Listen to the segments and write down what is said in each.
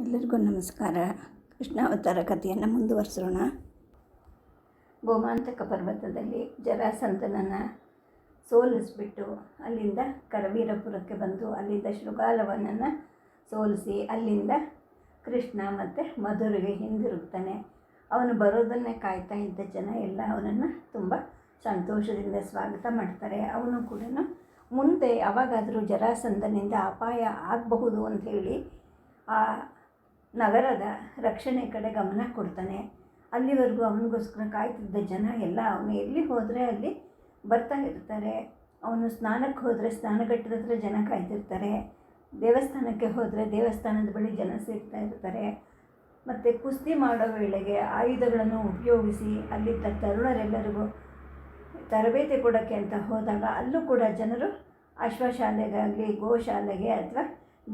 ಎಲ್ಲರಿಗೂ ನಮಸ್ಕಾರ. ಕೃಷ್ಣಾವತಾರ ಕಥೆಯನ್ನು ಮುಂದುವರಿಸೋಣ. ಗೋಮಾಂತಕ ಪರ್ವತದಲ್ಲಿ ಜರಾಸಂತನನ್ನು ಸೋಲಿಸ್ಬಿಟ್ಟು ಅಲ್ಲಿಂದ ಕರವೀರಪುರಕ್ಕೆ ಬಂದು ಅಲ್ಲಿಂದ ಶೃಗಾಲವನನ್ನು ಸೋಲಿಸಿ ಅಲ್ಲಿಂದ ಕೃಷ್ಣ ಮತ್ತು ಮಧುರಿಗೆ ಹಿಂದಿರುಗ್ತಾನೆ. ಅವನು ಬರೋದನ್ನೇ ಕಾಯ್ತಾ ಇದ್ದ ಜನ ಎಲ್ಲ ಅವನನ್ನು ತುಂಬ ಸಂತೋಷದಿಂದ ಸ್ವಾಗತ ಮಾಡ್ತಾರೆ. ಅವನು ಕೂಡ ಮುಂದೆ ಯಾವಾಗಾದರೂ ಜರಾಸಂಧನಿಂದ ಅಪಾಯ ಆಗಬಹುದು ಅಂತ ಹೇಳಿ ಆ ನಗರದ ರಕ್ಷಣೆ ಕಡೆ ಗಮನ ಕೊಡ್ತಾನೆ. ಅಲ್ಲಿವರೆಗೂ ಅವನಿಗೋಸ್ಕರ ಕಾಯ್ತಿದ್ದ ಜನ ಎಲ್ಲ ಅವನು ಎಲ್ಲಿ ಹೋದರೆ ಅಲ್ಲಿ ಬರ್ತಾ ಇರ್ತಾರೆ. ಅವನು ಸ್ನಾನಕ್ಕೆ ಹೋದರೆ ಸ್ನಾನಘಟ್ಟದ ಹತ್ರ ಜನ ಕಾಯ್ತಿರ್ತಾರೆ. ದೇವಸ್ಥಾನಕ್ಕೆ ಹೋದರೆ ದೇವಸ್ಥಾನದ ಬಳಿ ಜನ ಸೇರ್ತಾ ಇರ್ತಾರೆ. ಮತ್ತು ಕುಸ್ತಿ ಮಾಡೋ ವೇಳೆಗೆ ಆಯುಧಗಳನ್ನು ಉಪಯೋಗಿಸಿ ಅಲ್ಲಿದ್ದ ತರುಣರೆಲ್ಲರಿಗೂ ತರಬೇತಿ ಕೊಡೋಕ್ಕೆ ಅಂತ ಹೋದಾಗ ಅಲ್ಲೂ ಕೂಡ ಜನರು ಅಶ್ವಶಾಲೆಗಾಗಲಿ ಗೋಶಾಲೆಗೆ ಅಥವಾ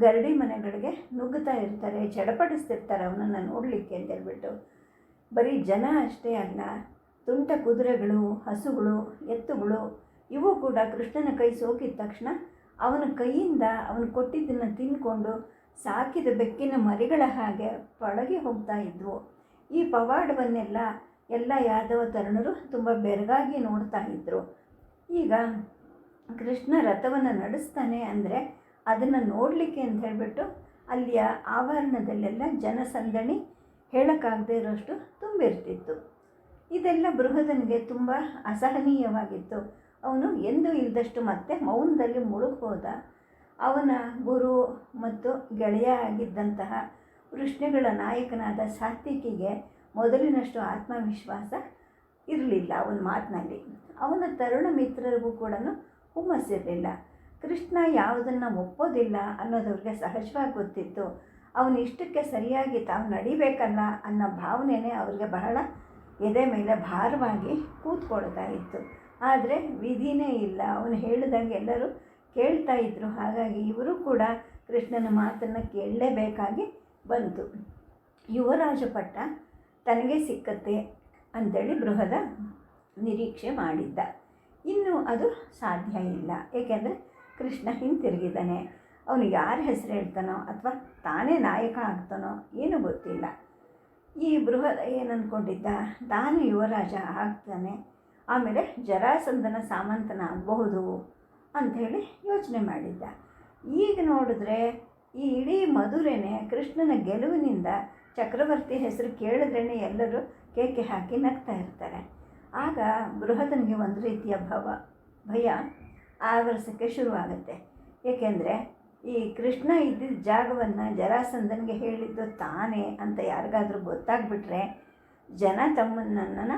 ಗರಡಿ ಮನೆಗಳಿಗೆ ನುಗ್ಗುತ್ತಾ ಇರ್ತಾರೆ, ಚಡಪಡಿಸ್ತಿರ್ತಾರೆ ಅವನನ್ನು ನೋಡಲಿಕ್ಕೆ ಅಂತ ಹೇಳ್ಬಿಟ್ಟು. ಬರೀ ಜನ ಅಷ್ಟೇ ಅಲ್ಲ, ತುಂಟ ಕುದುರೆಗಳು, ಹಸುಗಳು, ಎತ್ತುಗಳು, ಇವು ಕೂಡ ಕೃಷ್ಣನ ಕೈ ಸೋಕಿದ ತಕ್ಷಣ ಅವನ ಕೈಯಿಂದ ಅವನು ಕೊಟ್ಟಿದ್ದನ್ನು ತಿಂದ್ಕೊಂಡು ಸಾಕಿದ ಬೆಕ್ಕಿನ ಮರಿಗಳ ಹಾಗೆ ಪಳಗಿ ಹೋಗ್ತಾ ಇದ್ವು. ಈ ಪವಾಡವನ್ನೆಲ್ಲ ಎಲ್ಲ ಯಾದವ ತರುಣರು ತುಂಬ ಬೆರಗಾಗಿ ನೋಡ್ತಾ ಇದ್ದರು ಈಗ ಕೃಷ್ಣ ರಥವನ್ನು ನಡೆಸ್ತಾನೆ ಅಂದರೆ ಅದನ್ನು ನೋಡಲಿಕ್ಕೆ ಅಂತ ಹೇಳಿಬಿಟ್ಟು ಅಲ್ಲಿಯ ಆವರಣದಲ್ಲೆಲ್ಲ ಜನಸಂದಣಿ ಹೇಳೋಕ್ಕಾಗದೇ ಇರೋಷ್ಟು ತುಂಬಿರ್ತಿತ್ತು. ಇದೆಲ್ಲ ಬೃಹದನಿಗೆ ತುಂಬ ಅಸಹನೀಯವಾಗಿತ್ತು. ಅವನು ಎಂದೂ ಇಲ್ಲದಷ್ಟು ಮತ್ತೆ ಮೌನದಲ್ಲಿ ಮುಳುಗೋದ ಅವನ ಗುರು ಮತ್ತು ಗೆಳೆಯ ಆಗಿದ್ದಂತಹ ವೃಷ್ಣಗಳ ನಾಯಕನಾದ ಸಾತ್ವಿಕಿಗೆ ಮೊದಲಿನಷ್ಟು ಆತ್ಮವಿಶ್ವಾಸ ಇರಲಿಲ್ಲ ಅವನ ಮಾತಿನಲ್ಲಿ. ಅವನ ತರುಣ ಮಿತ್ರರಿಗೂ ಕೂಡ ಹುಮ್ಮಸ್ಸಿರಲಿಲ್ಲ. ಕೃಷ್ಣ ಯಾವುದನ್ನು ಒಪ್ಪೋದಿಲ್ಲ ಅನ್ನೋದವ್ರಿಗೆ ಸಹಜವಾಗಿ ಗೊತ್ತಿತ್ತು. ಅವನು ಇಷ್ಟಕ್ಕೆ ಸರಿಯಾಗಿ ತಾವು ನಡಿಬೇಕಲ್ಲ ಅನ್ನೋ ಭಾವನೆನೇ ಅವ್ರಿಗೆ ಬಹಳ ಎದೆ ಮೇಲೆ ಭಾರವಾಗಿ ಕೂತ್ಕೊಳ್ತಾ ಇತ್ತು. ಆದರೆ ವಿಧಿನೇ ಇಲ್ಲ. ಅವನು ಹೇಳಿದಂಗೆ ಎಲ್ಲರೂ ಕೇಳ್ತಾ ಇದ್ದರು ಹಾಗಾಗಿ ಇವರು ಕೂಡ ಕೃಷ್ಣನ ಮಾತನ್ನು ಕೇಳಲೇಬೇಕಾಗಿ ಬಂತು. ಯುವರಾಜ ಪಟ್ಟ ತನಗೆ ಸಿಕ್ಕತ್ತೆ ಅಂಥೇಳಿ ಬೃಹದ ನಿರೀಕ್ಷೆ ಮಾಡಿದ್ದ. ಇನ್ನು ಅದು ಸಾಧ್ಯ ಇಲ್ಲ. ಏಕೆಂದರೆ ಕೃಷ್ಣ ಹಿಂತಿರುಗಿದ್ದಾನೆ. ಅವನು ಯಾರ ಹೆಸರು ಹೇಳ್ತಾನೋ ಅಥವಾ ತಾನೇ ನಾಯಕ ಆಗ್ತಾನೋ ಏನೂ ಗೊತ್ತಿಲ್ಲ. ಈ ಬೃಹದ ಏನು ಅಂದ್ಕೊಂಡಿದ್ದ ತಾನು ಯುವರಾಜ ಆಗ್ತಾನೆ. ಆಮೇಲೆ ಜರಾಸಂಧನ ಸಾಮಂತನ ಆಗಬಹುದು ಅಂಥೇಳಿ ಯೋಚನೆ ಮಾಡಿದ್ದ. ಈಗ ನೋಡಿದ್ರೆ ಈ ಇಡೀ ಮಧುರೆನೇ ಕೃಷ್ಣನ ಗೆಲುವಿನಿಂದ ಚಕ್ರವರ್ತಿ ಹೆಸರು ಕೇಳಿದ್ರೇ ಎಲ್ಲರೂ ಕೇಕೆ ಹಾಕಿ ನಗ್ತಾ ಇರ್ತಾರೆ. ಆಗ ಬೃಹದನಿಗೆ ಒಂದು ರೀತಿಯ ಭವ, ಭಯ ಆವರಿಸೋಕ್ಕೆ ಶುರುವಾಗುತ್ತೆ. ಏಕೆಂದರೆ ಈ ಕೃಷ್ಣ ಇದ್ದಿದ್ದ ಜಾಗವನ್ನು ಜರಾಸಂಧನಿಗೆ ಹೇಳಿದ್ದು ತಾನೇ ಅಂತ ಯಾರಿಗಾದರೂ ಗೊತ್ತಾಗ್ಬಿಟ್ರೆ ಜನ ತಮ್ಮನ್ನ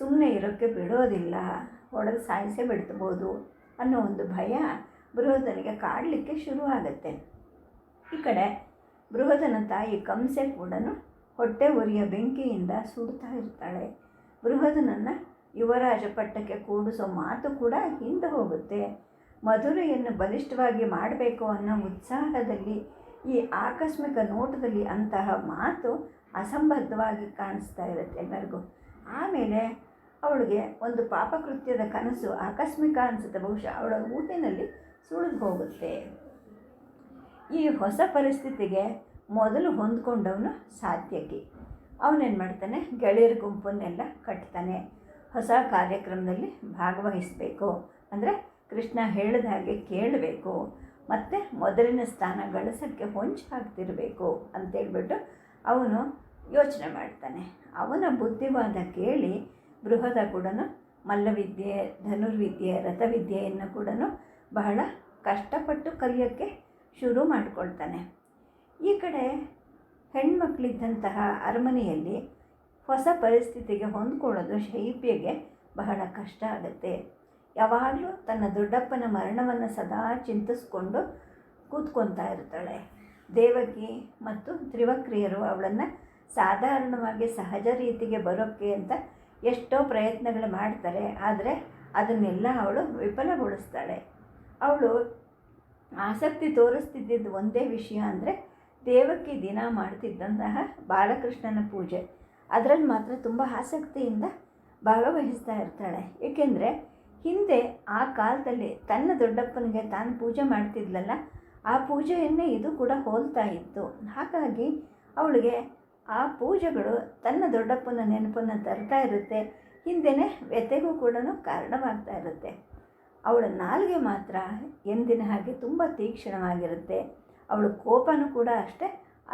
ಸುಮ್ಮನೆ ಇರೋಕ್ಕೆ ಬಿಡೋದಿಲ್ಲ ಹೊಡೆದು ಸಾಯಿಸೇ ಬಿಡ್ತಬೋದು ಅನ್ನೋ ಒಂದು ಭಯ ಬೃಹದನಿಗೆ ಕಾಡಲಿಕ್ಕೆ ಶುರುವಾಗತ್ತೆ. ಈ ಕಡೆ ಬೃಹದನ ತಾಯಿ ಕಂಸೆ ಕೂಡ ಹೊಟ್ಟೆ ಉರಿಯ ಬೆಂಕಿಯಿಂದ ಸುಡ್ತಾ ಇರ್ತಾಳೆ. ಬೃಹದನನ್ನು ಯುವರಾಜ ಪಟ್ಟಕ್ಕೆ ಕೂಡಿಸೋ ಮಾತು ಕೂಡ ಹಿಂದೆ ಹೋಗುತ್ತೆ. ಮಧುರೆಯನ್ನು ಬಲಿಷ್ಠವಾಗಿ ಮಾಡಬೇಕು ಅನ್ನೋ ಉತ್ಸಾಹದಲ್ಲಿ, ಈ ಆಕಸ್ಮಿಕ ನೋಟದಲ್ಲಿ ಅಂತಹ ಮಾತು ಅಸಂಬದ್ಧವಾಗಿ ಕಾಣಿಸ್ತಾ ಇರುತ್ತೆ ಎಲ್ಲರಿಗೂ. ಆಮೇಲೆ ಅವಳಿಗೆ ಒಂದು ಪಾಪಕೃತ್ಯದ ಕನಸು ಆಕಸ್ಮಿಕ ಅನಿಸುತ್ತೆ. ಬಹುಶಃ ಅವಳ ಊಟಿನಲ್ಲಿ ಸುಳಿದು ಹೋಗುತ್ತೆ. ಈ ಹೊಸ ಪರಿಸ್ಥಿತಿಗೆ ಮೊದಲು ಹೊಂದ್ಕೊಂಡವನು ಸಾಧ್ಯಕ್ಕೆ ಅವನೇನು ಮಾಡ್ತಾನೆ? ಗೆಳೆಯರ ಗುಂಪನ್ನೆಲ್ಲ ಕಟ್ತಾನೆ. ಹೊಸ ಕಾರ್ಯಕ್ರಮದಲ್ಲಿ ಭಾಗವಹಿಸಬೇಕು. ಅಂದರೆ ಕೃಷ್ಣ ಹೇಳಿದ ಹಾಗೆ ಕೇಳಬೇಕು. ಮತ್ತು ಮೊದಲಿನ ಸ್ಥಾನ ಗಳಿಸೋಕ್ಕೆ ಹೊಂಚಾಗ್ತಿರಬೇಕು ಅಂತೇಳ್ಬಿಟ್ಟು ಅವನು ಯೋಚನೆ ಮಾಡ್ತಾನೆ. ಅವನ ಬುದ್ಧಿವಾದ ಕೇಳಿ ಬೃಹದ ಕೂಡ ಮಲ್ಲವಿದ್ಯೆ, ಧನುರ್ವಿದ್ಯೆ, ರಥವಿದ್ಯೆಯನ್ನು ಕೂಡ ಬಹಳ ಕಷ್ಟಪಟ್ಟು ಕಲಿಯೋಕ್ಕೆ ಶುರು ಮಾಡಿಕೊಳ್ತಾನೆ. ಈ ಕಡೆ ಹೆಣ್ಮಕ್ಳಿದ್ದಂತಹ ಅರಮನೆಯಲ್ಲಿ ಹೊಸ ಪರಿಸ್ಥಿತಿಗೆ ಹೊಂದ್ಕೊಳ್ಳೋದು ಶೈಬ್ಯಗೆ ಬಹಳ ಕಷ್ಟ ಆಗುತ್ತೆ. ಯಾವಾಗಲೂ ತನ್ನ ದೊಡ್ಡಪ್ಪನ ಮರಣವನ್ನು ಸದಾ ಚಿಂತಿಸ್ಕೊಂಡು ಕೂತ್ಕೊತಾ ಇರ್ತಾಳೆ. ದೇವಕಿ ಮತ್ತು ತ್ರಿವಕ್ರಿಯರು ಅವಳನ್ನು ಸಾಧಾರಣವಾಗಿ ಸಹಜ ರೀತಿಗೆ ಬರೋಕ್ಕೆ ಅಂತ ಎಷ್ಟೋ ಪ್ರಯತ್ನಗಳು ಮಾಡ್ತಾರೆ, ಆದರೆ ಅದನ್ನೆಲ್ಲ ಅವಳು ವಿಫಲಗೊಳಿಸ್ತಾಳೆ. ಅವಳು ಆಸಕ್ತಿ ತೋರಿಸ್ತಿದ್ದಿದ್ದು ಒಂದೇ ವಿಷಯ ಅಂದರೆ ದೇವಕಿ ದಿನ ಮಾಡ್ತಿದ್ದಂತಹ ಬಾಲಕೃಷ್ಣನ ಪೂಜೆ. ಅದರಲ್ಲಿ ಮಾತ್ರ ತುಂಬ ಆಸಕ್ತಿಯಿಂದ ಭಾಗವಹಿಸ್ತಾ ಇರ್ತಾಳೆ. ಏಕೆಂದರೆ ಹಿಂದೆ ಆ ಕಾಲದಲ್ಲಿ ತನ್ನ ದೊಡ್ಡಪ್ಪನಿಗೆ ತಾನು ಪೂಜೆ ಮಾಡ್ತಿದ್ಲಲ್ಲ, ಆ ಪೂಜೆಯನ್ನೇ ಇದು ಕೂಡ ಹೋಲ್ತಾ ಇತ್ತು. ಹಾಗಾಗಿ ಅವಳಿಗೆ ಆ ಪೂಜೆಗಳು ತನ್ನ ದೊಡ್ಡಪ್ಪನ ನೆನಪನ್ನು ತರ್ತಾ ಇರುತ್ತೆ. ಹಿಂದೆನೇ ವ್ಯಥೆಗೂ ಕೂಡ ಕಾರಣವಾಗ್ತಾ ಇರುತ್ತೆ. ಅವಳ ನಾಲ್ಗೆ ಮಾತ್ರ ಎಂದಿನ ಹಾಗೆ ತುಂಬ ತೀಕ್ಷ್ಣವಾಗಿರುತ್ತೆ. ಅವಳ ಕೋಪನೂ ಕೂಡ ಅಷ್ಟೇ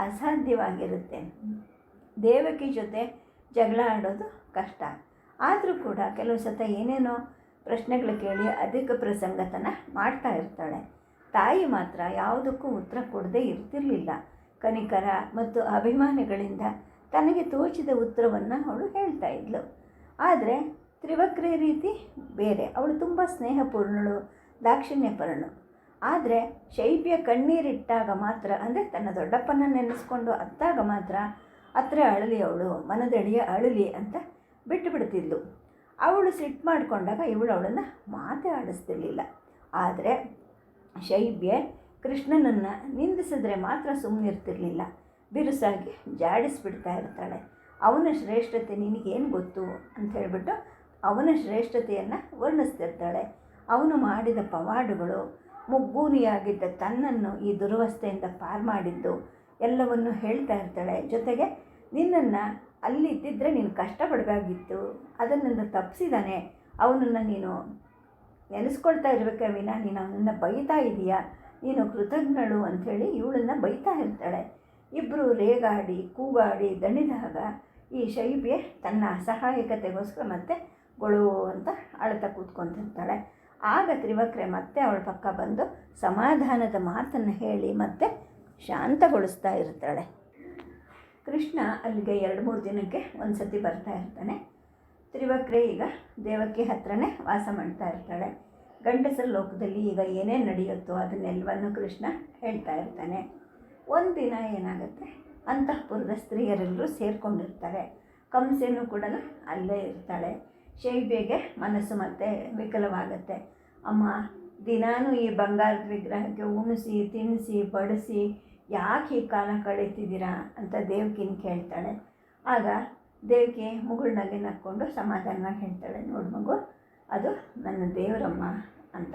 ಅಸಾಧ್ಯವಾಗಿರುತ್ತೆ. ದೇವಕಿ ಜೊತೆ ಜಗಳ ಆಡೋದು ಕಷ್ಟ. ಆದರೂ ಕೂಡ ಕೆಲವು ಸತ ಏನೇನೋ ಪ್ರಶ್ನೆಗಳು ಕೇಳಿ ಅಧಿಕ ಪ್ರಸಂಗತನ ಮಾಡ್ತಾ ಇರ್ತಾಳೆ. ತಾಯಿ ಮಾತ್ರ ಯಾವುದಕ್ಕೂ ಉತ್ತರ ಕೊಡದೇ ಇರ್ತಿರಲಿಲ್ಲ. ಕನಿಕರ ಮತ್ತು ಅಭಿಮಾನಿಗಳಿಂದ ತನಗೆ ತೋಚಿದ ಉತ್ತರವನ್ನು ಅವಳು ಹೇಳ್ತಾ ಇದ್ಲು. ಆದರೆ ತ್ರಿವಕ್ರಿ ರೀತಿ ಬೇರೆ. ಅವಳು ತುಂಬ ಸ್ನೇಹಪೂರ್ಣಳು, ದಾಕ್ಷಿಣ್ಯಪರಳು. ಆದರೆ ಶೈಬ್ಯ ಕಣ್ಣೀರಿಟ್ಟಾಗ ಮಾತ್ರ, ಅಂದರೆ ತನ್ನ ದೊಡ್ಡಪ್ಪನ ನೆನೆಸ್ಕೊಂಡು ಅತ್ತಾಗ ಮಾತ್ರ ಹತ್ರ ಅಳಲಿ ಅವಳು, ಮನದಡಿಯ ಅಳಲಿ ಅಂತ ಬಿಟ್ಟು ಬಿಡ್ತಿದ್ಲು ಅವಳು ಸಿಟ್ಟು ಮಾಡಿಕೊಂಡಾಗ ಇವಳು ಅವಳನ್ನು ಮಾತೇ ಆಡಿಸ್ತಿರ್ಲಿಲ್ಲ ಆದರೆ ಶೈಬ್ಯ ಕೃಷ್ಣನನ್ನು ನಿಂದಿಸಿದ್ರೆ ಮಾತ್ರ ಸುಮ್ಮನಿರ್ತಿರ್ಲಿಲ್ಲ ಬಿರುಸಾಗಿ ಜಾಡಿಸ್ಬಿಡ್ತಾ ಇರ್ತಾಳೆ. ಅವನ ಶ್ರೇಷ್ಠತೆ ನಿನಗೇನು ಗೊತ್ತು ಅಂತ ಹೇಳಿಬಿಟ್ಟು ಅವನ ಶ್ರೇಷ್ಠತೆಯನ್ನು ವರ್ಣಿಸ್ತಿರ್ತಾಳೆ. ಅವನು ಮಾಡಿದ ಪವಾಡುಗಳು, ಮುಗ್ಗೂನಿಯಾಗಿದ್ದ ತನ್ನನ್ನು ಈ ದುರವಸ್ಥೆಯಿಂದ ಪಾರು ಮಾಡಿದ್ದು ಎಲ್ಲವನ್ನು ಹೇಳ್ತಾ ಇರ್ತಾಳೆ. ಜೊತೆಗೆ ನಿನ್ನನ್ನು ಅಲ್ಲಿದ್ದಿದ್ದರೆ ನೀನು ಕಷ್ಟಪಡಬೇಕಾಗಿತ್ತು. ಅದನ್ನು ತಪ್ಪಿಸಿದಾನೆ ಅವನನ್ನು ನೀನು ನೆನೆಸ್ಕೊಳ್ತಾ ಇರಬೇಕ ವಿನ ನೀನು ಅವನನ್ನು ಬೈತಾ ಇದೀಯಾ? ನೀನು ಕೃತಜ್ಞಳು ಅಂಥೇಳಿ ಇವಳನ್ನು ಬೈತಾ ಇರ್ತಾಳೆ. ಇಬ್ಬರು ರೇಗಾಡಿ, ಕೂಗಾಡಿ, ದಣಿದಾಗ ಈ ಶೈಬಿಯೆ ತನ್ನ ಅಸಹಾಯಕತೆಗೋಸ್ಕರ ಮತ್ತೆ ಗೊಳು ಅಂತ ಅಳತಾ ಕೂತ್ಕೊಂತಿರ್ತಾಳೆ ಆಗ ತ್ರಿವಕ್ರೆ ಮತ್ತೆ ಅವಳ ಪಕ್ಕ ಬಂದು ಸಮಾಧಾನದ ಮಾತನ್ನು ಹೇಳಿ ಮತ್ತೆ ಶಾಂತಗೊಳಿಸ್ತಾ ಇರ್ತಾಳೆ. ಕೃಷ್ಣ ಅಲ್ಲಿಗೆ ಎರಡು ಮೂರು ದಿನಕ್ಕೆ ಒಂದು ಸತಿ ಬರ್ತಾ ಇರ್ತಾನೆ. ತ್ರಿವಕ್ರೆ ಈಗ ದೇವಕ್ಕೆ ಹತ್ರನೇ ವಾಸ ಮಾಡ್ತಾ ಇರ್ತಾಳೆ. ಗಂಡಸರ ಲೋಕದಲ್ಲಿ ಈಗ ಏನೇನು ನಡೆಯುತ್ತೋ ಅದನ್ನೆಲ್ಲವನ್ನು ಕೃಷ್ಣ ಹೇಳ್ತಾ ಇರ್ತಾನೆ. ಒಂದು ದಿನ ಏನಾಗುತ್ತೆ? ಅಂತಃಪುರದ ಸ್ತ್ರೀಯರೆಲ್ಲರೂ ಸೇರಿಕೊಂಡಿರ್ತಾರೆ. ಕಂಸೆನೂ ಕೂಡ ಅಲ್ಲೇ ಇರ್ತಾಳೆ. ಶೈಬ್ಯಗೆ ಮನಸ್ಸು ಮತ್ತೆ ವಿಕಲವಾಗುತ್ತೆ. ಅಮ್ಮ, ದಿನಾನು ಈ ಬಂಗಾರದ ವಿಗ್ರಹಕ್ಕೆ ಉಣಿಸಿ, ತಿನ್ನಿಸಿ, ಬಡಿಸಿ ಯಾಕೆ ಈ ಕಾಲ ಕಳೀತಿದ್ದೀರಾ ಅಂತ ದೇವಕಿನ ಕೇಳ್ತಾಳೆ. ಆಗ ದೇವಕಿ ಮುಗುಳ್ನಲ್ಲಿ ನಕ್ಕೊಂಡು ಸಮಾಧಾನವಾಗಿ ಹೇಳ್ತಾಳೆ, ನೋಡು ಮಗು, ಅದು ನನ್ನ ದೇವರಮ್ಮ ಅಂತ.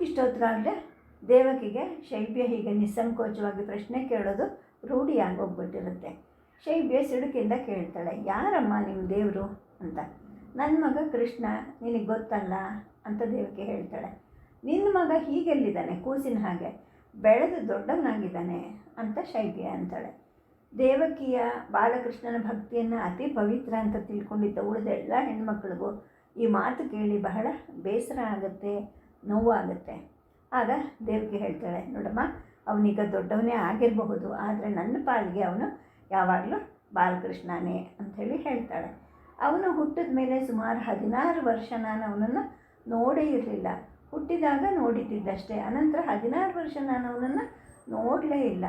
ಇಷ್ಟೊತ್ತಾಗಲೇ ದೇವಕಿಗೆ ಶೈಬ್ಯ ಹೀಗೆ ನಿಸ್ಸಂಕೋಚವಾಗಿ ಪ್ರಶ್ನೆ ಕೇಳೋದು ರೂಢಿಯಾಗೋಗ್ಬಿಟ್ಟಿರುತ್ತೆ. ಶೈಬ್ಯ ಸಿಡುಕಿಂದ ಕೇಳ್ತಾಳೆ, ಯಾರಮ್ಮ ನಿಮ್ಮ ದೇವರು? ಅಂತ. ನನ್ನ ಮಗ ಕೃಷ್ಣ, ನಿನಗೆ ಗೊತ್ತಲ್ಲ? ಅಂತ ದೇವಕಿ ಹೇಳ್ತಾಳೆ. ನಿನ್ನ ಮಗ ಹೀಗೆಲ್ಲಿದ್ದಾನೆ? ಕೂಸಿನ ಹಾಗೆ. ಬೆಳೆದು ದೊಡ್ಡವನಾಗಿದ್ದಾನೆ ಅಂತ ಶೈಬ್ಯ ಅಂತಾಳೆ. ದೇವಕಿಯ ಬಾಲಕೃಷ್ಣನ ಭಕ್ತಿಯನ್ನು ಅತಿ ಪವಿತ್ರ ಅಂತ ತಿಳ್ಕೊಂಡಿದ್ದ ಉಳಿದ ಎಲ್ಲ ಹೆಣ್ಮಕ್ಳಿಗೂ ಈ ಮಾತು ಕೇಳಿ ಬಹಳ ಬೇಸರ ಆಗುತ್ತೆ, ನೋವಾಗುತ್ತೆ. ಆಗ ದೇವಕಿ ಹೇಳ್ತಾಳೆ, ನೋಡಮ್ಮ, ಅವನೀಗ ದೊಡ್ಡವನೇ ಆಗಿರಬಹುದು, ಆದರೆ ನನ್ನ ಪಾಲಿಗೆ ಅವನು ಯಾವಾಗಲೂ ಬಾಲಕೃಷ್ಣನೇ ಅಂಥೇಳಿ ಹೇಳ್ತಾಳೆ. ಅವನು ಹುಟ್ಟಿದ ಮೇಲೆ ಸುಮಾರು ಹದಿನಾರು ವರ್ಷ ನಾನು ಅವನನ್ನು ನೋಡೇ ಇರಲಿಲ್ಲ. ಹುಟ್ಟಿದಾಗ ನೋಡಿದ್ದಿದ್ದಷ್ಟೇ. ಅನಂತರ ಹದಿನಾರು ವರ್ಷ ನಾನು ಅವನನ್ನು ನೋಡಲೇ ಇಲ್ಲ.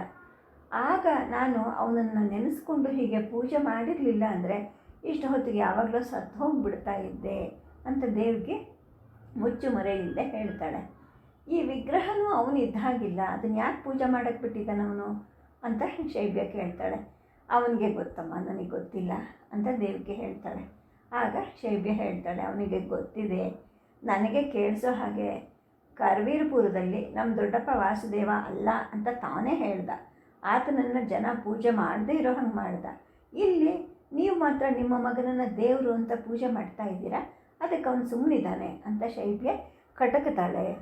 ಆಗ ನಾನು ಅವನನ್ನು ನೆನೆಸ್ಕೊಂಡು ಹೀಗೆ ಪೂಜೆ ಮಾಡಿರಲಿಲ್ಲ ಅಂದರೆ ಇಷ್ಟು ಹೊತ್ತಿಗೆ ಯಾವಾಗಲೂ ಸತ್ತು ಹೋಗಿಬಿಡ್ತಾ ಇದ್ದೆ ಅಂತ ದೇವಿಗೆ ಮುಚ್ಚು ಮರೆಯಿಲ್ಲದೆ ಹೇಳ್ತಾಳೆ. ಈ ವಿಗ್ರಹನೂ ಅವನು ಇದ್ದಾಗಿಲ್ಲ. ಅದನ್ನು ಯಾಕೆ ಪೂಜೆ ಮಾಡೋಕ್ಕೆ ಬಿಟ್ಟಿದ್ದಾನೆ ಅವನು ಅಂತ ಶೈಬ್ಯ ಕೇಳ್ತಾಳೆ. ಅವನಿಗೆ ಗೊತ್ತಮ್ಮ, ನನಗೆ ಗೊತ್ತಿಲ್ಲ ಅಂತ ದೇವಿಗೆ ಹೇಳ್ತಾಳೆ. ಆಗ ಶೈಬ್ಯ ಹೇಳ್ತಾಳೆ, ಅವನಿಗೆ ಗೊತ್ತಿದೆ. ನನಗೆ ಕೇಳಿಸೋ ಹಾಗೆ ಕರ್ವೀರ್ಪುರದಲ್ಲಿ ನಮ್ಮ ದೊಡ್ಡಪ್ಪ ವಾಸುದೇವ ಅಲ್ಲ ಅಂತ ತಾನೇ ಹೇಳ್ದ. ಆತನನ್ನು ಜನ ಪೂಜೆ ಮಾಡದೇ ಇರೋ ಹಂಗೆ ಮಾಡ್ದ. ಇಲ್ಲಿ ನೀವು ಮಾತ್ರ ನಿಮ್ಮ ಮಗನನ್ನು ದೇವರು ಅಂತ ಪೂಜೆ ಮಾಡ್ತಾ ಇದ್ದೀರಾ? ಅದಕ್ಕೆ ಅವನು ಸುಮ್ಮನಿದ್ದಾನೆ ಅಂತ ಶೈಬ್ಗೆ ಕಟಕತಾಳೆ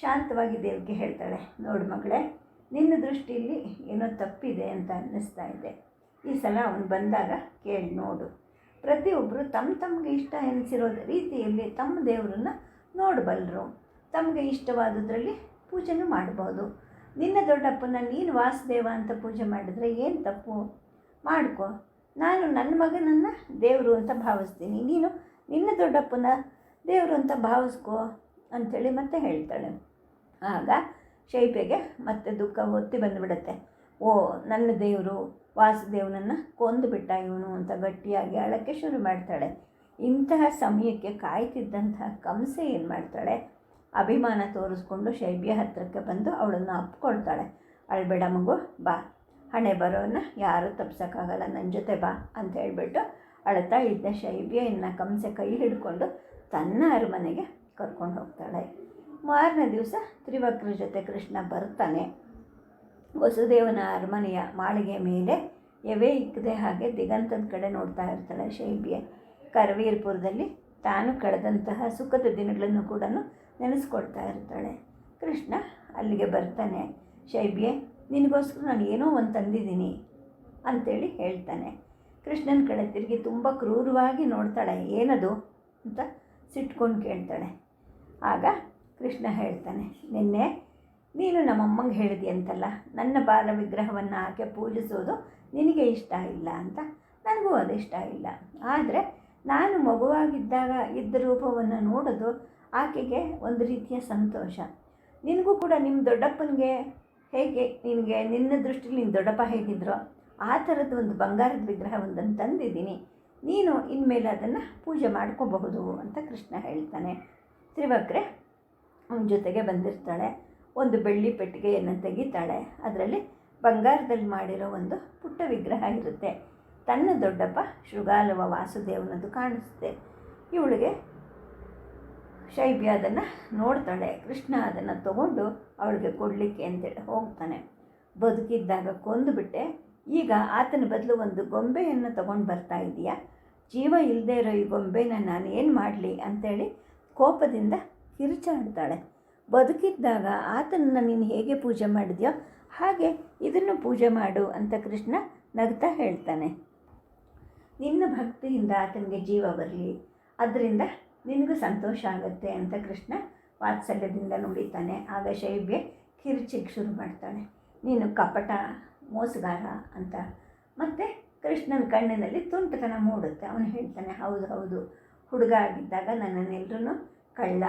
ಶಾಂತವಾಗಿ ದೇವಿಗೆ ಹೇಳ್ತಾಳೆ. ನೋಡು ಮಗಳೇ, ನಿನ್ನ ದೃಷ್ಟಿಯಲ್ಲಿ ಏನೋ ತಪ್ಪಿದೆ ಅಂತ ಅನ್ನಿಸ್ತಾ ಇದೆ. ಈ ಸಲ ಅವನು ಬಂದಾಗ ಕೇಳಿ ನೋಡು. ಪ್ರತಿಯೊಬ್ಬರು ತಮ್ಮ ತಮಗೆ ಇಷ್ಟ ಎನಿಸಿರೋ ರೀತಿಯಲ್ಲಿ ತಮ್ಮ ದೇವರನ್ನು ನೋಡಬಲ್ಲರು ತಮಗೆ ಇಷ್ಟವಾದದ್ರಲ್ಲಿ ಪೂಜೆನೂ ಮಾಡ್ಬೋದು. ನಿನ್ನ ದೊಡ್ಡಪ್ಪನ ನೀನು ವಾಸುದೇವ ಅಂತ ಪೂಜೆ ಮಾಡಿದರೆ ಏನು ತಪ್ಪು? ಮಾಡ್ಕೊ. ನಾನು ನನ್ನ ಮಗನನ್ನು ದೇವರು ಅಂತ ಭಾವಿಸ್ತೀನಿ. ನೀನು ನಿನ್ನ ದೊಡ್ಡಪ್ಪನ ದೇವರು ಅಂತ ಭಾವಿಸ್ಕೋ ಅಂಥೇಳಿ ಮತ್ತೆ ಹೇಳ್ತಾಳೆ. ಆಗ ಶೈಪೆಗೆ ಮತ್ತೆ ದುಃಖ ಹೊತ್ತಿ ಬಂದುಬಿಡುತ್ತೆ. ಓ, ನನ್ನ ದೇವರು, ವಾಸುದೇವನನ್ನು ಕೊಂದುಬಿಟ್ಟ ಇವನು ಅಂತ ಗಟ್ಟಿಯಾಗಿ ಅಳಕ್ಕೆ ಶುರು ಮಾಡ್ತಾಳೆ. ಇಂತಹ ಸಮಯಕ್ಕೆ ಕಾಯ್ತಿದ್ದಂತಹ ಕಂಸೆ ಏನು ಮಾಡ್ತಾಳೆ? ಅಭಿಮಾನ ತೋರಿಸ್ಕೊಂಡು ಶೈಬ್ಯ ಹತ್ತಿರಕ್ಕೆ ಬಂದು ಅವಳನ್ನು ಅಪ್ಕೊಳ್ತಾಳೆ. ಅಳ್ಬೇಡ ಮಗು, ಬಾ. ಹಣೆ ಬರೋನ ಯಾರೂ ತಪ್ಸೋಕ್ಕಾಗಲ್ಲ ನನ್ನ ಜೊತೆ ಬಾ ಅಂತ ಹೇಳ್ಬಿಟ್ಟು ಅಳತಾ ಇದ್ದ ಶೈಬ್ಯ ಇನ್ನು ಕಂಸೆ ಕೈ ಹಿಡ್ಕೊಂಡು ತನ್ನ ಅರಮನೆಗೆ ಕರ್ಕೊಂಡು ಹೋಗ್ತಾಳೆ. ಮಾರನೇ ದಿವಸ ತ್ರಿವಕ್ರ ಜೊತೆ ಕೃಷ್ಣ ಬರ್ತಾನೆ. ವಸುದೇವನ ಅರಮನೆಯ ಮಾಳಿಗೆ ಮೇಲೆ ಎವೆ ಇಕ್ಕದೆ ಹಾಗೆ ದಿಗಂತದ ಕಡೆ ನೋಡ್ತಾ ಇರ್ತಾಳೆ ಶೈಬಿಯ ಕರವೀರ್ಪುರದಲ್ಲಿ. ತಾನು ಕಳೆದಂತಹ ಸುಖದ ದಿನಗಳನ್ನು ಕೂಡ ನೆನೆಸ್ಕೊಡ್ತಾ ಇರ್ತಾಳೆ. ಕೃಷ್ಣ ಅಲ್ಲಿಗೆ ಬರ್ತಾನೆ. ಶೈಬಿಯೆ ನಿನಗೋಸ್ಕರ ನಾನು ಏನೋ ಒಂದು ತಂದಿದ್ದೀನಿ ಅಂತೇಳಿ ಹೇಳ್ತಾನೆ. ಕೃಷ್ಣನ ಕಡೆ ತಿರುಗಿ ತುಂಬ ಕ್ರೂರವಾಗಿ ನೋಡ್ತಾಳೆ, ಏನದು ಅಂತ ಸಿಟ್ಕೊಂಡು ಕೇಳ್ತಾಳೆ. ಆಗ ಕೃಷ್ಣ ಹೇಳ್ತಾನೆ, ನಿನ್ನೆ ನೀನು ನಮ್ಮಮ್ಮಂಗೆ ಹೇಳಿದೆಯಂತಲ್ಲ ನನ್ನ ಬಾಲ ವಿಗ್ರಹವನ್ನು ಆಕೆ ಪೂಜಿಸೋದು ನಿನಗೆ ಇಷ್ಟ ಇಲ್ಲ ಅಂತ? ನನಗೂ ಅದು ಇಷ್ಟ ಇಲ್ಲ. ಆದರೆ ನಾನು ಮಗುವಾಗಿದ್ದಾಗ ಇದ್ದ ರೂಪವನ್ನು ನೋಡೋದು ಆಕೆಗೆ ಒಂದು ರೀತಿಯ ಸಂತೋಷ. ನಿನಗೂ ಕೂಡ ನಿಮ್ಮ ದೊಡ್ಡಪ್ಪನಿಗೆ ಹೇಗೆ? ನಿನಗೆ, ನಿನ್ನ ದೃಷ್ಟಿಲಿ ನಿನ್ನ ದೊಡ್ಡಪ್ಪ ಹೇಗಿದ್ರೋ? ಆ ಥರದ್ದು ಒಂದು ಬಂಗಾರದ ವಿಗ್ರಹವೊಂದನ್ನು ತಂದಿದ್ದೀನಿ. ನೀನು ಇನ್ಮೇಲೆ ಅದನ್ನು ಪೂಜೆ ಮಾಡ್ಕೋಬಹುದು ಅಂತ ಕೃಷ್ಣ ಹೇಳ್ತಾನೆ. ತ್ರಿವಕ್ರೆ, ಅವನ ಜೊತೆಗೆ ಬಂದಿರ್ತಾಳೆ. ಒಂದು ಬೆಳ್ಳಿ ಪೆಟ್ಟಿಗೆಯನ್ನು ತೆಗಿತಾಳೆ. ಅದರಲ್ಲಿ ಬಂಗಾರದಲ್ಲಿ ಮಾಡಿರೋ ಒಂದು ಪುಟ್ಟ ವಿಗ್ರಹ ಇರುತ್ತೆ. ತನ್ನ ದೊಡ್ಡಪ್ಪ ಶೃಗಾಲವ ವಾಸುದೇವನದು ಕಾಣಿಸುತ್ತೆ. ಇವಳಿಗೆ ಶೈಬ್ಯ ಅದನ್ನು ನೋಡ್ತಾಳೆ. ಕೃಷ್ಣ ಅದನ್ನು ತಗೊಂಡು ಅವಳಿಗೆ ಕೊಡಲಿಕ್ಕೆ ಅಂತೇಳಿ ಹೋಗ್ತಾನೆ. ಬದುಕಿದ್ದಾಗ ಕೊಂದುಬಿಟ್ಟೆ ಈಗ ಆತನ ಬದಲು ಒಂದು ಗೊಂಬೆಯನ್ನು ತಗೊಂಡು ಬರ್ತಾ ಇದೆಯಾ. ಜೀವ ಇಲ್ಲದೆ ಇರೋ ಈ ಗೊಂಬೆನ ನಾನು ಏನು ಮಾಡಲಿ ಅಂಥೇಳಿ ಕೋಪದಿಂದ ಕಿರುಚಾಡ್ತಾಳೆ. ಬದುಕಿದ್ದಾಗ ಆತನನ್ನು ನೀನು ಹೇಗೆ ಪೂಜೆ ಮಾಡಿದ್ಯೋ ಹಾಗೆ ಇದನ್ನು ಪೂಜೆ ಮಾಡು ಅಂತ ಕೃಷ್ಣ ನಗ್ತಾ ಹೇಳ್ತಾನೆ. ನಿನ್ನ ಭಕ್ತಿಯಿಂದ ಆತನಿಗೆ ಜೀವ ಬರಲಿ. ಅದರಿಂದ ನಿನಗೂ ಸಂತೋಷ ಆಗುತ್ತೆ ಅಂತ ಕೃಷ್ಣ ವಾತ್ಸಲ್ಯದಿಂದ ನುಡಿತಾನೆ. ಆಗ ಶೈಬ್ಯ ಕಿರುಚಿಗೆ ಶುರು ಮಾಡ್ತಾಳೆ. ನೀನು ಕಪಟ, ಮೋಸಗಾರ ಅಂತ. ಮತ್ತು ಕೃಷ್ಣನ ಕಣ್ಣಿನಲ್ಲಿ ತುಂಟತನ ಮೂಡುತ್ತೆ. ಅವನು ಹೇಳ್ತಾನೆ, ಹೌದು ಹೌದು. ಹುಡುಗ ಆಗಿದ್ದಾಗ ನನ್ನನ್ನೆಲ್ಲರೂ ಕಳ್ಳ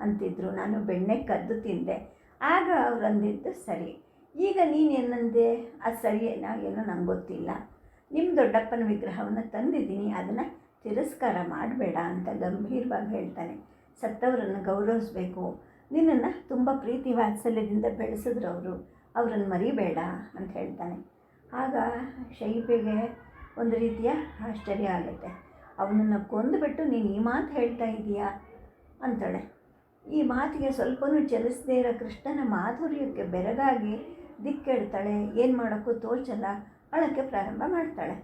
ಅಂತಿದ್ರು. ನಾನು ಬೆಣ್ಣೆ ಕದ್ದು ತಿಂದೆ. ಆಗ ಅವ್ರು ಅಂದಿದ್ದು ಸರಿ. ಈಗ ನೀನೇನಂದೆ ಅದು ಸರಿ ಏನೋ ನಂಗೆ ಗೊತ್ತಿಲ್ಲ. ನಿಮ್ಮ ದೊಡ್ಡಪ್ಪನ ವಿಗ್ರಹವನ್ನು ತಂದಿದ್ದೀನಿ. ಅದನ್ನು ತಿರಸ್ಕಾರ ಮಾಡಬೇಡ ಅಂತ ಗಂಭೀರವಾಗಿ ಹೇಳ್ತಾನೆ. ಸತ್ತವರನ್ನು ಗೌರವಿಸಬೇಕು. ನಿನ್ನನ್ನು ತುಂಬ ಪ್ರೀತಿ ವಾತ್ಸಲ್ಯದಿಂದ ಬೆಳೆಸಿದ್ರು ಅವರು. ಅವರನ್ನು ಮರಿಬೇಡ ಅಂತ ಹೇಳ್ತಾನೆ. ಆಗ ಶೈಬಿಗೆ ಒಂದು ರೀತಿಯ ಆಶ್ಚರ್ಯ ಆಗುತ್ತೆ. ಅವನನ್ನು ಕೊಂದುಬಿಟ್ಟು ನೀನು ಈ ಮಾತು ಹೇಳ್ತಾ ಇದೀಯಾ? ಅಂತಾಳೆ. ಈ ಮಾತಿಗೆ ಸ್ವಲ್ಪನೂ ಚಲಿಸದೇ ಇರೋ ಕೃಷ್ಣನ ಮಾಧುರ್ಯಕ್ಕೆ ಬೆರಗಾಗಿ ದಿಕ್ಕೆಡ್ತಾಳೆ. ಏನು ಮಾಡೋಕ್ಕೂ ತೋಚಲ್ಲ. ಅಳಕ್ಕೆ ಪ್ರಾರಂಭ ಮಾಡ್ತಾಳೆ.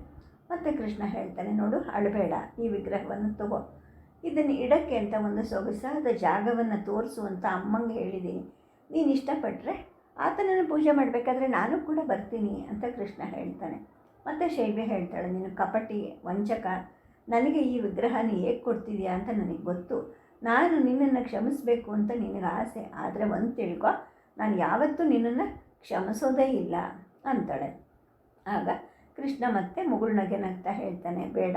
ಮತ್ತು ಕೃಷ್ಣ ಹೇಳ್ತಾನೆ, ನೋಡು, ಅಳಬೇಡ. ಈ ವಿಗ್ರಹವನ್ನು ತಗೋ. ಇದನ್ನು ಇಡಕ್ಕೆ ಅಂತ ಒಂದು ಸೊಗಸಾದ ಜಾಗವನ್ನು ತೋರಿಸು ಅಂತ ಅಮ್ಮಂಗೆ ಹೇಳಿದ್ದೀನಿ ನೀನು ಇಷ್ಟಪಟ್ಟರೆ ಆತನನ್ನು ಪೂಜೆ ಮಾಡಬೇಕಾದ್ರೆ ನಾನು ಕೂಡ ಬರ್ತೀನಿ ಅಂತ ಕೃಷ್ಣ ಹೇಳ್ತಾನೆ. ಮತ್ತು ಶೈವ್ಯ ಹೇಳ್ತಾಳೆ, ನೀನು ಕಪಟಿ, ವಂಚಕ. ನನಗೆ ಈ ವಿಗ್ರಹ ನೀ ಹೇಗೆ ಕೊಡ್ತಿದ್ಯಾ ಅಂತ ನನಗೆ ಗೊತ್ತು. ನಾನು ನಿನ್ನನ್ನು ಕ್ಷಮಿಸಬೇಕು ಅಂತ ನಿನಗೆ ಆಸೆ, ಆದರೆ ಒಂದು ತಿಳ್ಕೊ, ನಾನು ಯಾವತ್ತೂ ನಿನ್ನನ್ನು ಕ್ಷಮಿಸೋದೇ ಇಲ್ಲ ಅಂತಾಳೆ. ಆಗ ಕೃಷ್ಣ ಮತ್ತೆ ಮುಗುಳ್ನಗೆ ನಗ್ತಾ ಹೇಳ್ತಾನೆ, ಬೇಡ,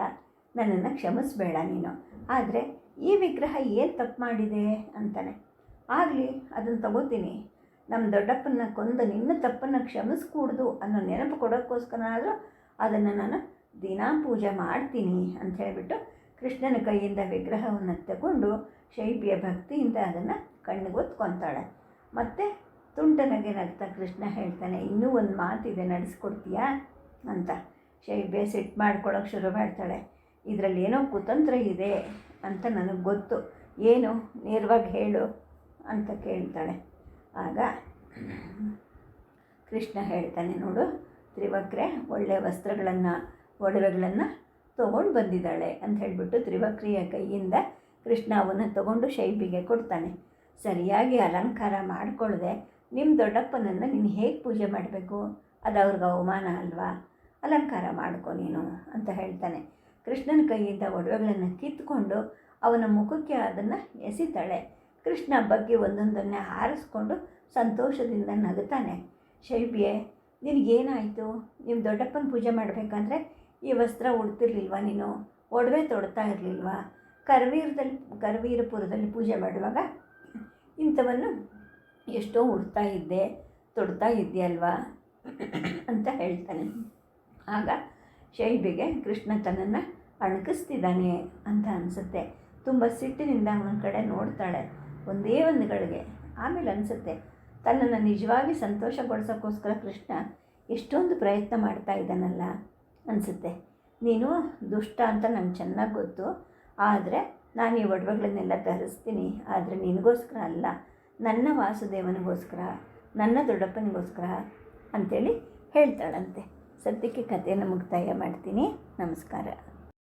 ನನ್ನನ್ನು ಕ್ಷಮಿಸಬೇಡ ನೀನು, ಆದರೆ ಈ ವಿಗ್ರಹ ಏನು ತಪ್ಪು ಮಾಡಿದೆ? ಅಂತಾನೆ. ಆಗಲಿ ಅದನ್ನು ತಗೋತೀನಿ. ನಮ್ಮ ದೊಡ್ಡಪ್ಪನ ಕೊಂದು ನಿನ್ನ ತಪ್ಪನ್ನು ಕ್ಷಮಿಸ್ಕೂಡ್ದು ಅನ್ನೋ ನೆನಪು ಕೊಡೋಕ್ಕೋಸ್ಕರನಾದರೂ ಅದನ್ನು ನಾನು ದಿನಾ ಪೂಜೆ ಮಾಡ್ತೀನಿ ಅಂತ ಹೇಳಿಬಿಟ್ಟು ಕೃಷ್ಣನ ಕೈಯಿಂದ ವಿಗ್ರಹವನ್ನು ತಗೊಂಡು ಶೈಬಿಯ ಭಕ್ತಿಯಿಂದ ಅದನ್ನು ಕಣ್ಣಿಗೊತ್ಕೊತಾಳೆ ಮತ್ತು ತುಂಟನಗೆ ನಗ್ತಾ ಕೃಷ್ಣ ಹೇಳ್ತಾನೆ, ಇನ್ನೂ ಒಂದು ಮಾತಿದೆ, ನಡೆಸ್ಕೊಡ್ತೀಯಾ? ಅಂತ. ಶೈಬ್ಯ ಸೆಟ್ ಮಾಡ್ಕೊಳ್ಳೋಕೆ ಶುರು ಮಾಡ್ತಾಳೆ, ಇದರಲ್ಲಿ ಏನೋ ಕುತಂತ್ರ ಇದೆ ಅಂತ ನನಗೆ ಗೊತ್ತು. ಏನು? ನೇರವಾಗಿ ಹೇಳು ಅಂತ ಕೇಳ್ತಾಳೆ. ಆಗ ಕೃಷ್ಣ ಹೇಳ್ತಾನೆ, ನೋಡು, ತ್ರಿವಕ್ರೆ ಒಳ್ಳೆಯ ವಸ್ತ್ರಗಳನ್ನು, ಒಡವೆಗಳನ್ನು ತೊಗೊಂಡು ಬಂದಿದ್ದಾಳೆ ಅಂತ ಹೇಳಿಬಿಟ್ಟು ತ್ರಿವಕ್ರಿಯ ಕೈಯಿಂದ ಕೃಷ್ಣ ಅವನ್ನ ತಗೊಂಡು ಶೈಬಿಗೆ ಕೊಡ್ತಾನೆ. ಸರಿಯಾಗಿ ಅಲಂಕಾರ ಮಾಡಿಕೊಳ್ಳದೆ ನಿಮ್ಮ ದೊಡ್ಡಪ್ಪನನ್ನು ನೀನು ಹೇಗೆ ಪೂಜೆ ಮಾಡಬೇಕು? ಅದು ಅವ್ರಿಗೆ ಅವಮಾನ ಅಲ್ವಾ? ಅಲಂಕಾರ ಮಾಡ್ಕೊ ನೀನು ಅಂತ ಹೇಳ್ತಾನೆ. ಕೃಷ್ಣನ ಕೈಯಿಂದ ಒಡವೆಗಳನ್ನು ಕಿತ್ಕೊಂಡು ಅವನ ಮುಖಕ್ಕೆ ಅದನ್ನು ಎಸಿತಾಳೆ. ಕೃಷ್ಣ ಬಗ್ಗೆ ಒಂದೊಂದನ್ನೇ ಹಾರಿಸ್ಕೊಂಡು ಸಂತೋಷದಿಂದ ನಗುತ್ತಾನೆ ಶೈಬಿಯೇ ನಿನಗೇನಾಯಿತು? ನಿಮ್ಮ ದೊಡ್ಡಪ್ಪನ ಪೂಜೆ ಮಾಡಬೇಕಂದ್ರೆ ಈ ವಸ್ತ್ರ ಉಡ್ತಿರ್ಲಿಲ್ವ ನೀನು? ಒಡವೆ ತೊಡ್ತಾ ಇರಲಿಲ್ವ? ಕರವೀರದಲ್ಲಿ ಕರವೀರಪುರದಲ್ಲಿ ಪೂಜೆ ಮಾಡುವಾಗ ಇಂಥವನ್ನು ಎಷ್ಟೋ ಉಡ್ತಾ ಇದ್ದೆ, ತೊಡ್ತಾ ಇದ್ದೀಯಲ್ವಾ ಅಂತ ಹೇಳ್ತಾನೆ. ಆಗ ಶೈಬಿಗೆ ಕೃಷ್ಣ ತನ್ನನ್ನು ಅಣಕಿಸ್ತಿದ್ದಾನೆ ಅಂತ ಅನಿಸುತ್ತೆ. ತುಂಬ ಸಿಟ್ಟಿನಿಂದ ಅವನ ಕಡೆ ನೋಡ್ತಾಳೆ, ಒಂದೇ ಒಂದು ಗಳಿಗೆ ಆಮೇಲೆ ಅನಿಸುತ್ತೆ, ತನ್ನನ್ನು ನಿಜವಾಗಿ ಸಂತೋಷಗೊಳಿಸೋಕ್ಕೋಸ್ಕರ ಕೃಷ್ಣ ಎಷ್ಟೊಂದು ಪ್ರಯತ್ನ ಮಾಡ್ತಾ ಇದ್ದಾನಲ್ಲ. ಅನಿಸುತ್ತೆ. ನೀನು ದುಷ್ಟ ಅಂತ ನಂಗೆ ಚೆನ್ನಾಗಿ ಗೊತ್ತು. ಆದರೆ ನಾನು ಈ ಒಡವೆಗಳನ್ನೆಲ್ಲ ತರಿಸ್ತೀನಿ. ಆದರೆ ನಿನಗೋಸ್ಕರ ಅಲ್ಲ. ನನ್ನ ವಾಸುದೇವನಿಗೋಸ್ಕರ, ನನ್ನ ದೊಡ್ಡಪ್ಪನಿಗೋಸ್ಕರ ಅಂಥೇಳಿ ಹೇಳ್ತಾಳಂತೆ. ಸದ್ಯಕ್ಕೆ ಕಥೆಯನ್ನು ಮುಕ್ತಾಯ ಮಾಡ್ತೀನಿ. ನಮಸ್ಕಾರ.